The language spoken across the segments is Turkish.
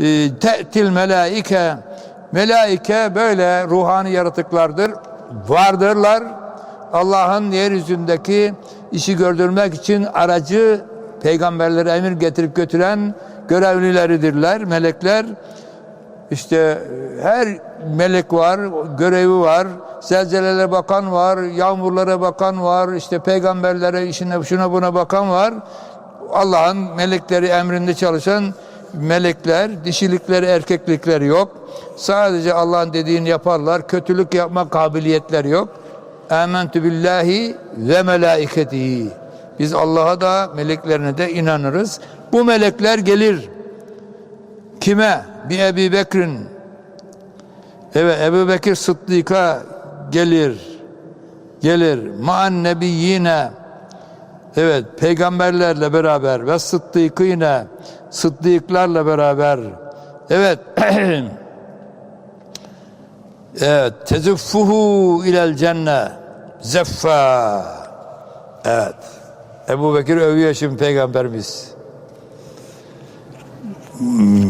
e, te'til melaike melaike böyle ruhani yaratıklardır. Vardırlar. Allah'ın yeryüzündeki işi gördürmek için aracı peygamberlere emir getirip götüren görevlileridirler. Melekler işte e, her melek var, görevi var. Zelzelelere bakan var, yağmurlara bakan var, işte peygamberlere işine şuna buna bakan var. Allah'ın melekleri emrinde çalışan melekler, dişilikleri, erkeklikleri yok. Sadece Allah'ın dediğini yaparlar. Kötülük yapma kabiliyetleri yok. Âmentü billahi ve melaiketihi. Biz Allah'a da meleklerine de inanırız. Bu melekler gelir. Kime? Bir Ebu Bekir'in. Evet Ebu Bekir Sıddık'a gelir. Gelir. Ma'an nebiyyine. Evet peygamberlerle beraber ve sıddıkine sıddıklarla beraber. Evet. evet. Tezuffuhu ilel cenne. Zeffa. Evet. Ebu Bekir övüyor şimdi peygamberimiz.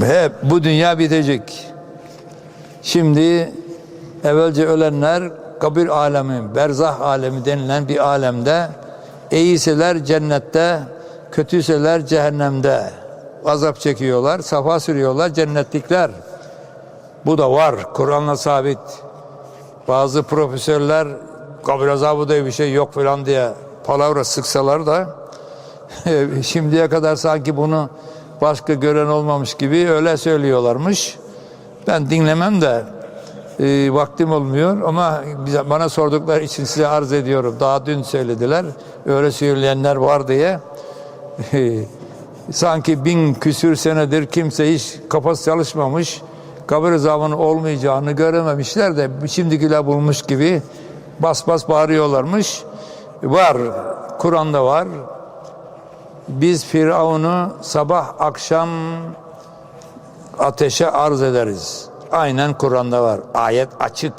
Hep bu dünya bitecek. Şimdi evvelce ölenler kabir alemi, berzah alemi denilen bir alemde iyiyseler cennette, kötüyseler cehennemde azap çekiyorlar, safa sürüyorlar cennetlikler. Bu da var. Kur'an'la sabit. Bazı profesörler kabir azabı diye bir şey yok falan diye palavra sıksalar da şimdiye kadar sanki bunu başka gören olmamış gibi öyle söylüyorlarmış. Ben dinlemem de e, vaktim olmuyor ama bize, bana sordukları için size arz ediyorum. Daha dün söylediler. Öyle söyleyenler var diye. Sanki bin küsür senedir kimse hiç kafası çalışmamış. Kabir azabının olmayacağını görememişler de şimdikiler bulmuş gibi bas bas bağırıyorlarmış. Var. Kur'an'da var. Biz Firavun'u sabah akşam ateşe arz ederiz. Aynen Kur'an'da var. Ayet açık.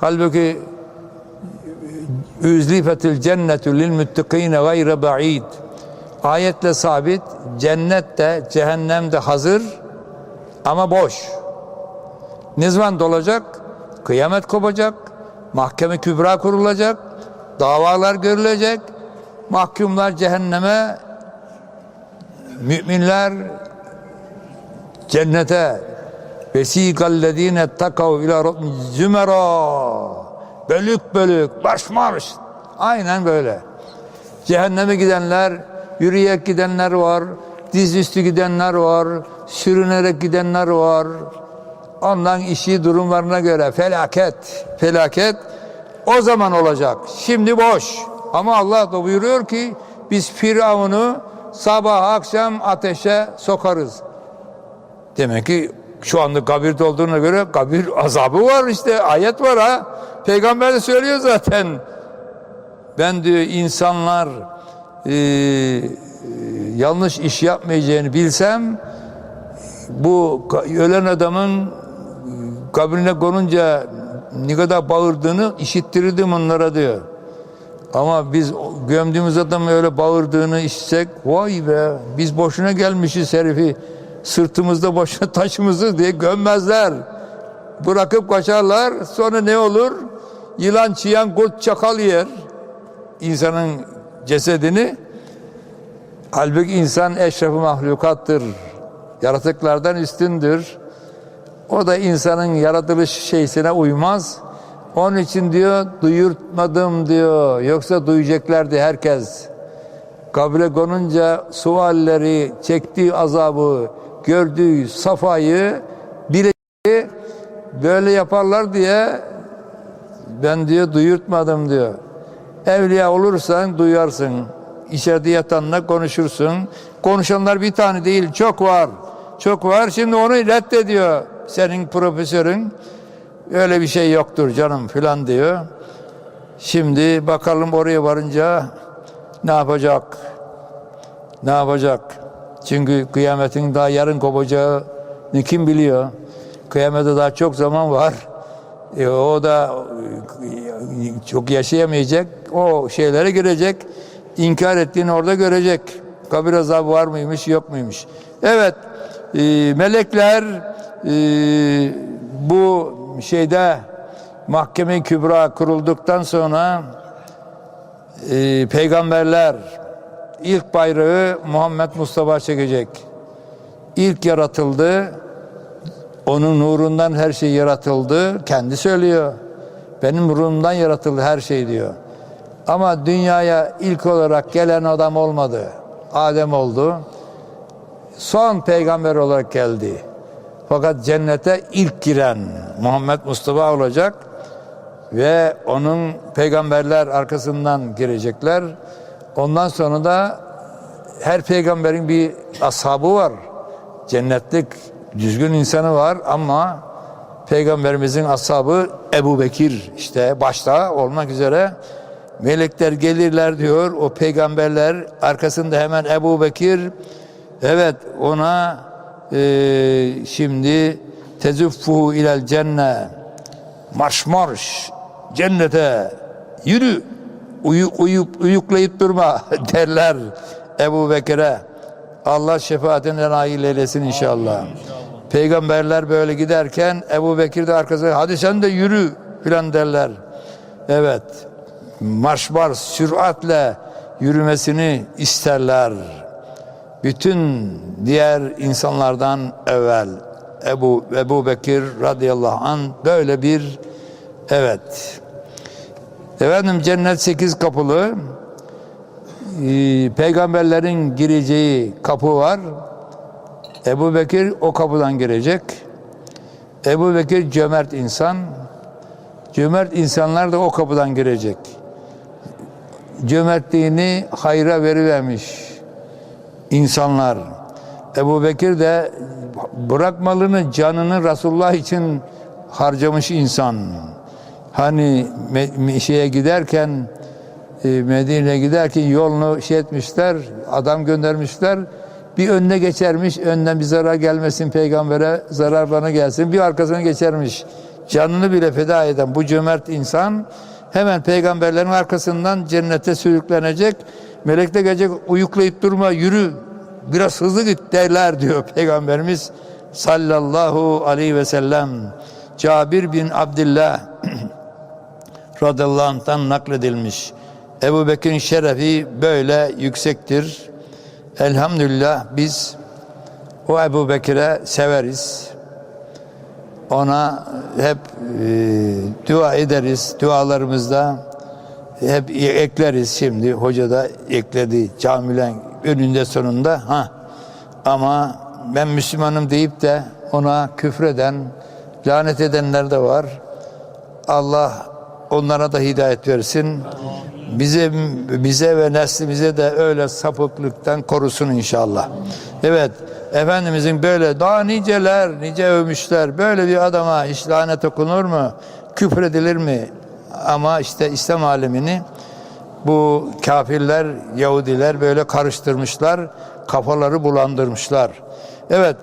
Halbuki üzlifetil cennetu lil muttakine gayre ba'id. Ayetle sabit cennet de cehennem de hazır ama boş. Ne zaman dolacak? Kıyamet kopacak. Mahkeme kübra kurulacak. Davalar görülecek. Mahkumlar cehenneme müminler cennete vesikallezine takav ila zümera. Bölük bölük baş marş aynen böyle. Cehenneme gidenler yürüyerek gidenler var dizüstü gidenler var sürünerek gidenler var. Ondan işi durumlarına göre felaket felaket o zaman olacak. Şimdi boş. Ama Allah da buyuruyor ki biz Firavun'u sabah akşam ateşe sokarız. Demek ki şu anda kabirde olduğuna göre kabir azabı var işte ayet var ha. Peygamber de söylüyor zaten. Ben diyor insanlar e, yanlış iş yapmayacağını bilsem bu ölen adamın kabrine konunca ne kadar bağırdığını işittirirdim onlara diyor. Ama biz gömdüğümüz adam öyle bağırdığını işitsek vay be biz boşuna gelmişiz herifi sırtımızda boşuna taşımızı diye gömmezler. Bırakıp kaçarlar sonra ne olur? Yılan, çiyan, kurt, çakal yer insanın cesedini. Halbuki insan eşrafı mahlukattır. Yaratıklardan üstündür. O da insanın yaratılış şeysine uymaz. Onun için diyor duyurtmadım diyor. Yoksa duyacaklardı herkes. Kabre konunca sualleri, çektiği azabı, gördüğü safayı bileceği böyle yaparlar diye ben diyor duyurtmadım diyor. Evliya olursan duyarsın. İçeride yatanla konuşursun. Konuşanlar bir tane değil çok var. Çok var. Şimdi onu reddediyor senin profesörün. Öyle bir şey yoktur canım filan diyor. Şimdi bakalım oraya varınca ne yapacak? Ne yapacak? Çünkü kıyametin daha yarın kopacağı kim biliyor? Kıyamete daha çok zaman var. E, o da çok yaşayamayacak. O şeylere girecek. İnkar ettiğini orada görecek. Kabir azabı var mıymış yok muymuş? Evet. e, melekler e, bu şeyde mahkeme kübra kurulduktan sonra e, peygamberler ilk bayrağı Muhammed Mustafa çekecek. İlk yaratıldı. Onun nurundan her şey yaratıldı. Kendi söylüyor. Benim ruhumdan yaratıldı her şey diyor. Ama dünyaya ilk olarak gelen adam olmadı. Adem oldu. Son peygamber olarak geldi. Fakat cennete ilk giren Muhammed Mustafa olacak ve onun peygamberler arkasından girecekler. Ondan sonra da her peygamberin bir ashabı var. Cennetlik düzgün insanı var ama peygamberimizin ashabı Ebu Bekir işte başta olmak üzere. Melekler gelirler diyor. O peygamberler arkasında hemen Ebu Bekir. Evet ona e, şimdi tezuffuhu ilel cenne marş marş cennete yürü uyu, uyup uyuklayıp durma derler Ebu Bekir'e Allah şefaatinden nail eylesin inşallah. Peygamberler böyle giderken Ebu Bekir de arkasına hadi sen de yürü filan derler. Evet marş marş süratle yürümesini isterler. Bütün diğer insanlardan evvel Ebu Ebu Bekir radıyallahu an böyle bir evet. Efendim cennet sekiz kapılı. Ee, peygamberlerin gireceği kapı var. Ebu Bekir o kapıdan girecek. Ebu Bekir cömert insan. Cömert insanlar da o kapıdan girecek. Cömertliğini hayra verivermiş insanlar. Ebu Bekir de bırakmalını canını Resulullah için harcamış insan. Hani şeye giderken e, Medine'ye giderken yolunu şey etmişler, adam göndermişler. Bir önüne geçermiş, önden bir zarar gelmesin peygambere, zarar bana gelsin. Bir arkasına geçermiş. Canını bile feda eden bu cömert insan hemen peygamberlerin arkasından cennete sürüklenecek. Melek de gelecek uyuklayıp durma, yürü, biraz hızlı git derler diyor peygamberimiz sallallahu aleyhi ve sellem. Cabir bin Abdullah radıyallahu anh'tan nakledilmiş. Ebu Bekir'in şerefi böyle yüksektir. Elhamdülillah biz o Ebu Bekir'e severiz. Ona hep e, dua ederiz. Dualarımızda hep ekleriz şimdi. Hoca da ekledi camilen önünde sonunda. Ha. Ama ben Müslümanım deyip de ona küfreden, lanet edenler de var. Allah onlara da hidayet versin. Bize bize ve neslimize de öyle sapıklıktan korusun inşallah. Evet, Efendimizin böyle daha niceler, nice övmüşler. Böyle bir adama hiç lanet okunur mu? Küfür edilir mi? Ama işte İslam alemini bu kafirler, Yahudiler böyle karıştırmışlar, kafaları bulandırmışlar. Evet,